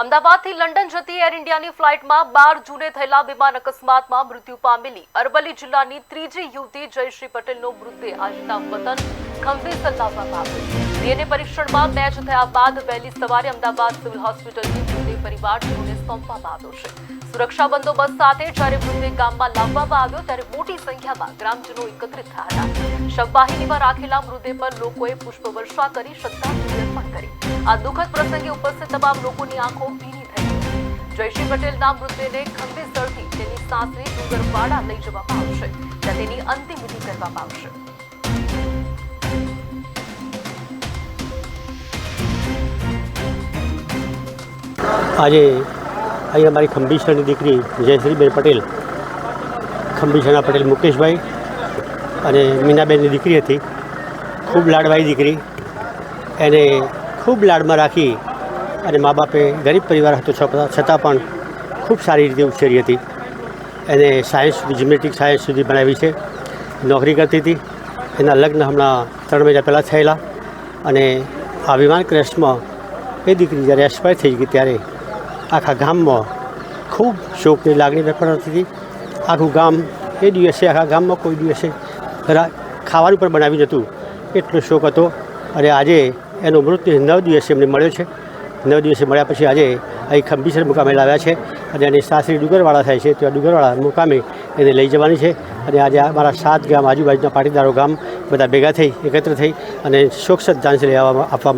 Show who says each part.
Speaker 1: અમદાવાદથી લંડન જતી એર ઇન્ડિયાની ફ્લાઇટમાં બાર જૂને થયેલા વિમાન અકસ્માતમાં મૃત્યુ પામેલી અરવલ્લી જિલ્લાની ત્રીજી યુવતી જયશ્રી પટેલનો મૃતદેહ આજના વતન ખંભેસર સલાવવામાં આવ્યો ડીએનએ પરીક્ષણમાં મેચ થયા બાદ વહેલી સવારે અમદાવાદ સિવિલ હોસ્પિટલની મૃતદેહ પરિવારજનોને સોંપવામાં આવ્યો છે. સુરક્ષા બંદોબસ્ત સાથે જ્યારે મૃતદેહ ગામમાં લાવવામાં આવ્યો ત્યારે મોટી સંખ્યામાં ગ્રામજનો એકત્રિત થયા હતા. શબવાહિનીમાં રાખેલા મૃતદેહ પર લોકોએ પુષ્પવર્ષા કરી શ્રદ્ધાંજલિ અર્પણ કરી. આ દુઃખદ પ્રસંગે ઉપસ્થિત તમામ લોકોની આંખો ભીની થઈ જયશ્રી પટેલના મૃતદેહને ખંભેસરથી તેની સાસરી ડુંગરવાડા લઈ જવામાં આવશે. ત્યાં તેની અંતિમ વિધિ કરવામાં આવશે.
Speaker 2: આજે અહીંયા મારી ખંભીસરની દીકરી જયશ્રીબેન પટેલ, ખંભીસરના પટેલ મુકેશભાઈ અને મીનાબેનની દીકરી હતી. ખૂબ લાડવાઈ દીકરી. એને ખૂબ લાડમાં રાખી અને મા બાપે ગરીબ પરિવાર હતો છતાં પણ ખૂબ સારી રીતે ઉછેરી હતી. એને સાયન્સ જીમેટિક સાયન્સ સુધી ભણાવી છે. નોકરી કરતી હતી. એના લગ્ન હમણાં ત્રણ મહિના પહેલાં થયેલા અને આ વિમાન ક્રેશમાં એ દીકરી જ્યારે એક્સપાયર થઈ ગઈ ત્યારે આખા ગામમાં ખૂબ શોકની લાગણી વેપારતી હતી. આખું ગામ એ દિવસે, આખા ગામમાં કોઈ દિવસે ખાવાનું પણ બનાવ્યું નહોતું. એટલો શોક હતો. અને આજે એનો મૃત્યુ નવ દિવસે એમને મળ્યો છે. નવ દિવસે મળ્યા પછી આજે અહીં ખંભીસર મુકામે લાવ્યા છે અને એની સાસરી ડુગરવાળા થાય છે. ત્યાં ડુગરવાળા મુકામે એને લઈ જવાની છે. અને આજે આ મારા સાત ગામ આજુબાજુના પાટીદારો ગામ બધા ભેગા થઈ, એકત્ર થઈ અને શોક શ્રદ્ધાંજલિ આપવામાં